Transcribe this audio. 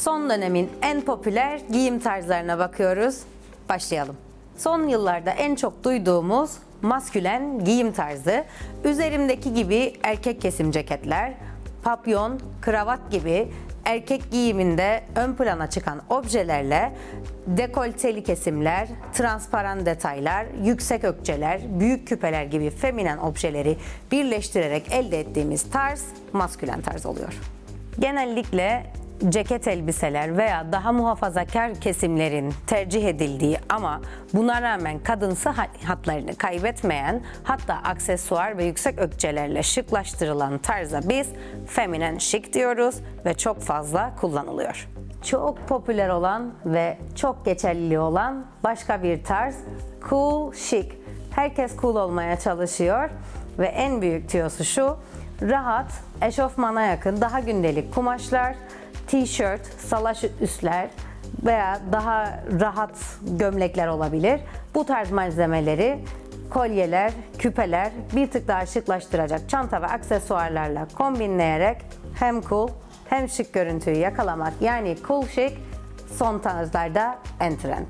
Son dönemin en popüler giyim tarzlarına bakıyoruz. Başlayalım. Son yıllarda en çok duyduğumuz maskülen giyim tarzı, üzerimdeki gibi erkek kesim ceketler, papyon, kravat gibi erkek giyiminde ön plana çıkan objelerle dekolteli kesimler, transparan detaylar, yüksek ökçeler, büyük küpeler gibi feminen objeleri birleştirerek elde ettiğimiz tarz maskülen tarz oluyor. Genellikle ceket elbiseler veya daha muhafazakar kesimlerin tercih edildiği ama buna rağmen kadınsı ha- hatlarını kaybetmeyen hatta aksesuar ve yüksek ökçelerle şıklaştırılan tarza biz feminen şık diyoruz ve çok fazla kullanılıyor. Çok popüler olan ve çok geçerli olan başka bir tarz cool chic. Herkes cool olmaya çalışıyor ve en büyük tüyosu şu rahat, eşofmana yakın, daha gündelik kumaşlar, t-shirt, salaş üstler veya daha rahat gömlekler olabilir. Bu tarz malzemeleri kolyeler, küpeler bir tık daha şıklaştıracak çanta ve aksesuarlarla kombinleyerek hem cool hem şık görüntüyü yakalamak yani cool chic son tarzlarda en trend.